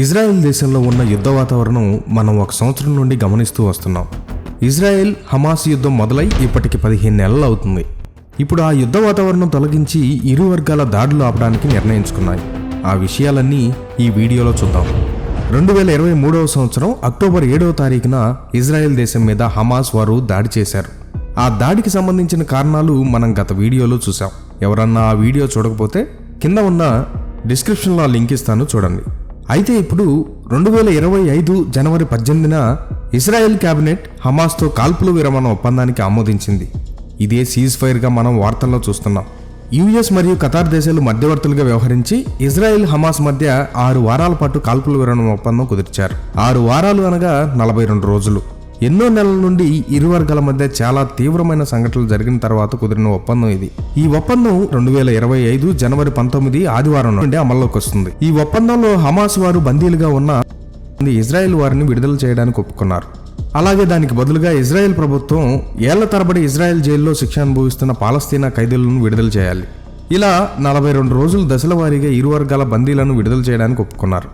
Israel దేశంలో ఉన్న యుద్ధ వాతావరణం మనం ఒక సంవత్సరం నుండి గమనిస్తూ వస్తున్నాం. ఇజ్రాయెల్ హమాస్ యుద్ధం మొదలై ఇప్పటికి పదిహేను నెలలు అవుతుంది. ఇప్పుడు ఆ యుద్ధ వాతావరణం తొలగించి ఇరు వర్గాల దాడులు ఆపడానికి నిర్ణయించుకున్నాయి. ఆ విషయాలన్నీ ఈ వీడియోలో చూద్దాం. రెండు వేల ఇరవై మూడవ సంవత్సరం అక్టోబర్ ఏడవ తారీఖున ఇజ్రాయెల్ దేశం మీద హమాస్ వారు దాడి చేశారు. ఆ దాడికి సంబంధించిన కారణాలు మనం గత వీడియోలో చూసాం ఎవరన్నా ఆ వీడియో చూడకపోతే కింద ఉన్న డిస్క్రిప్షన్లో లింక్ ఇస్తాను చూడండి. అయితే ఇప్పుడు రెండు వేల ఇరవై ఐదు జనవరి పద్దెనిమిదిన ఇజ్రాయెల్ కేబినెట్ హమాస్తో కాల్పుల విరమణ ఒప్పందానికి ఆమోదించింది. ఇదే సీజ్ ఫైర్గా మనం వార్తల్లో చూస్తున్నాం. యుఎస్ మరియు ఖతార్ దేశాలు మధ్యవర్తులుగా వ్యవహరించి ఇజ్రాయెల్ హమాస్ మధ్య ఆరు వారాల పాటు కాల్పుల విరమణ ఒప్పందం కుదిర్చారు. ఆరు వారాలు అనగా నలభై రెండు రోజులు. ఎన్నో నెలల నుండి ఇరు వర్గాల మధ్య చాలా తీవ్రమైన సంఘటనలు జరిగిన తర్వాత కుదిరిన ఒప్పందం ఇది. ఈ ఒప్పందం రెండు వేల ఇరవై ఐదు జనవరి పంతొమ్మిది ఆదివారం నుండి అమల్లోకి వస్తుంది. ఈ ఒప్పందంలో హమాస్ వారు బందీలుగా ఉన్న ఇజ్రాయెల్ వారిని విడుదల చేయడానికి ఒప్పుకున్నారు. అలాగే దానికి బదులుగా ఇజ్రాయెల్ ప్రభుత్వం ఏళ్ళ తరబడి ఇజ్రాయెల్ జైల్లో శిక్ష అనుభవిస్తున్న పాలస్తీనా ఖైదీలను విడుదల చేయాలి. ఇలా నలభై రెండు రోజులు దశల వారీగా ఇరు వర్గాల బందీలను విడుదల చేయడానికి ఒప్పుకున్నారు.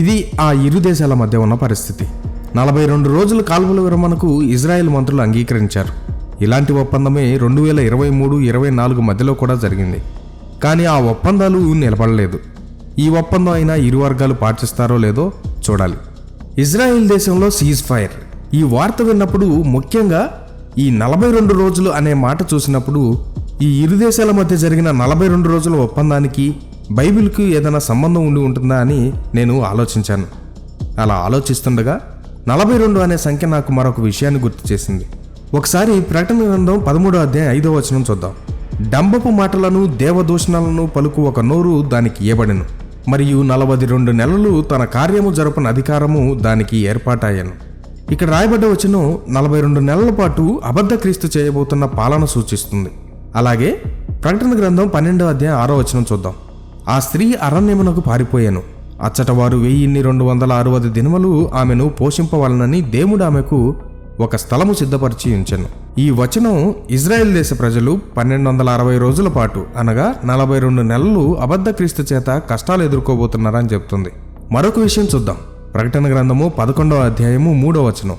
ఇది ఆ ఇరు దేశాల మధ్య ఉన్న పరిస్థితి. నలభై రెండు రోజుల కాల్పుల విరమణకు ఇజ్రాయెల్ మంత్రులు అంగీకరించారు. ఇలాంటి ఒప్పందమే రెండు వేల ఇరవై మూడు ఇరవై నాలుగు మధ్యలో కూడా జరిగింది. కానీ ఆ ఒప్పందాలు నిలబడలేదు. ఈ ఒప్పందం అయినా ఇరు వర్గాలు పాటిస్తారో లేదో చూడాలి. ఇజ్రాయెల్ దేశంలో సీజ్ ఫైర్. ఈ వార్త విన్నప్పుడు ముఖ్యంగా ఈ నలభై రెండు రోజులు అనే మాట చూసినప్పుడు ఈ ఇరు దేశాల మధ్య జరిగిన నలభై రెండు రోజుల ఒప్పందానికి బైబిల్కి ఏదైనా సంబంధం ఉండి ఉంటుందా అని నేను ఆలోచించాను. అలా ఆలోచిస్తుండగా నలభై రెండు అనే సంఖ్య నాకు మరొక విషయాన్ని గుర్తు చేసింది. ఒకసారి ప్రకటన గ్రంథం పదమూడో అధ్యాయం ఐదో వచనం చూద్దాం. డంబపు మాటలను దేవదూషణలను పలుకు ఒక నోరు దానికి ఇవ్వబడిను మరియు నలభై రెండు నెలలు తన కార్యము జరపని అధికారము దానికి ఏర్పాటాయను ఇక్కడ రాయబడ్డ వచనం నలభై రెండు నెలల పాటు అబద్ధ క్రీస్తు చేయబోతున్న పాలన సూచిస్తుంది. అలాగే ప్రకటన గ్రంథం పన్నెండో అధ్యాయం ఆరో వచనం చూద్దాం. ఆ స్త్రీ అరణ్యమునకు పారిపోయాను. అచ్చట వారు వెయ్యిన్ని రెండు వందల అరవై దినములు ఆమెను పోషింపవలనని దేవుడు ఆమెకు ఒక స్థలము సిద్ధపరిచి ఉంచెను. ఈ వచనం ఇజ్రాయెల్ దేశ ప్రజలు పన్నెండు వందల అరవై రోజుల పాటు అనగా నలభై రెండు నెలలు అబద్ధ క్రీస్తు చేత కష్టాలు ఎదుర్కోబోతున్నారని చెప్తుంది. మరొక విషయం చూద్దాం. ప్రకటన గ్రంథము పదకొండవ అధ్యాయము మూడవ వచనం.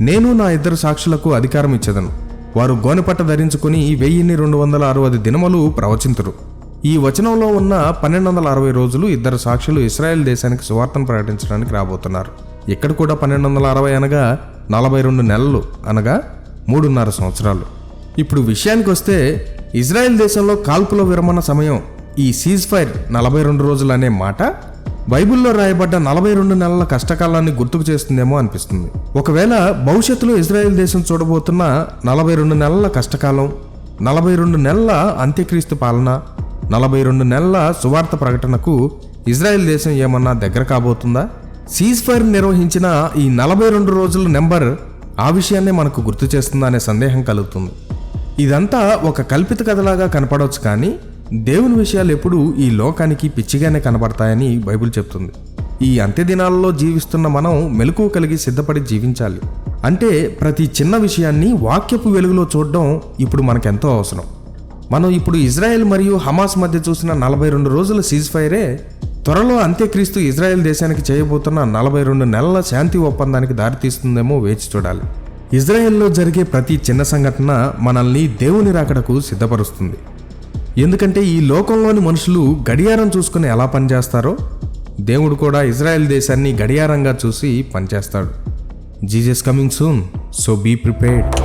నేను నా ఇద్దరు సాక్షులకు అధికారం ఇచ్చేదను వారు గోనెపట్ట ధరించుకుని వెయ్యిన్ని రెండు వందల అరవై దినములు ప్రవచింతురు. ఈ వచనంలో ఉన్న పన్నెండు వందల అరవై రోజులు ఇద్దరు సాక్షులు ఇస్రాయెల్ దేశానికి సువార్తను ప్రకటించడానికి రాబోతున్నారు. ఇక్కడ కూడా పన్నెండు వందల అరవై అనగా నలభై రెండు నెలలు అనగా మూడున్నర సంవత్సరాలు. ఇప్పుడు విషయానికి వస్తే ఇజ్రాయెల్ దేశంలో కాల్పుల విరమణ సమయం ఈ సీజ్ ఫైర్ నలభై రెండు రోజులు అనే మాట బైబిల్లో రాయబడ్డ నలభై రెండు నెలల కష్టకాలాన్ని గుర్తుకు చేస్తుందేమో అనిపిస్తుంది. ఒకవేళ భవిష్యత్తులో ఇజ్రాయెల్ దేశం చూడబోతున్న నలభై రెండు నెలల కష్టకాలం నలభై రెండు నెలల అంత్యక్రీస్తు పాలన నలభై రెండు నెలల సువార్త ప్రకటనకు ఇజ్రాయెల్ దేశం ఏమన్నా దగ్గర కాబోతుందా? సీజ్ ఫైర్ నిర్వహించిన ఈ నలభై రెండు రోజుల నెంబర్ ఆ విషయాన్నే మనకు గుర్తు చేస్తుందా అనే సందేహం కలుగుతుంది. ఇదంతా ఒక కల్పిత కథలాగా కనపడవచ్చు కానీ దేవుని విషయాలు ఎప్పుడూ ఈ లోకానికి పిచ్చిగానే కనబడతాయని బైబిల్ చెప్తుంది. ఈ అంత్య దినాలలో జీవిస్తున్న మనం మెలకువ కలిగి సిద్ధపడి జీవించాలి. అంటే ప్రతి చిన్న విషయాన్ని వాక్యపు వెలుగులో చూడడం ఇప్పుడు మనకెంతో అవసరం. మనం ఇప్పుడు ఇజ్రాయెల్ మరియు హమాస్ మధ్య చూసిన నలభై రెండు రోజుల సీజ్ ఫైరే త్వరలో అంత్యక్రీస్తు ఇజ్రాయెల్ దేశానికి చేయబోతున్న నలభై రెండు నెలల శాంతి ఒప్పందానికి దారితీస్తుందేమో వేచి చూడాలి. ఇజ్రాయెల్లో జరిగే ప్రతి చిన్న సంఘటన మనల్ని దేవుని రాకడకు సిద్ధపరుస్తుంది. ఎందుకంటే ఈ లోకంలోని మనుషులు గడియారం చూసుకుని ఎలా పనిచేస్తారో దేవుడు కూడా ఇజ్రాయెల్ దేశాన్ని గడియారంగా చూసి పనిచేస్తాడు. Jesus coming soon so be prepared.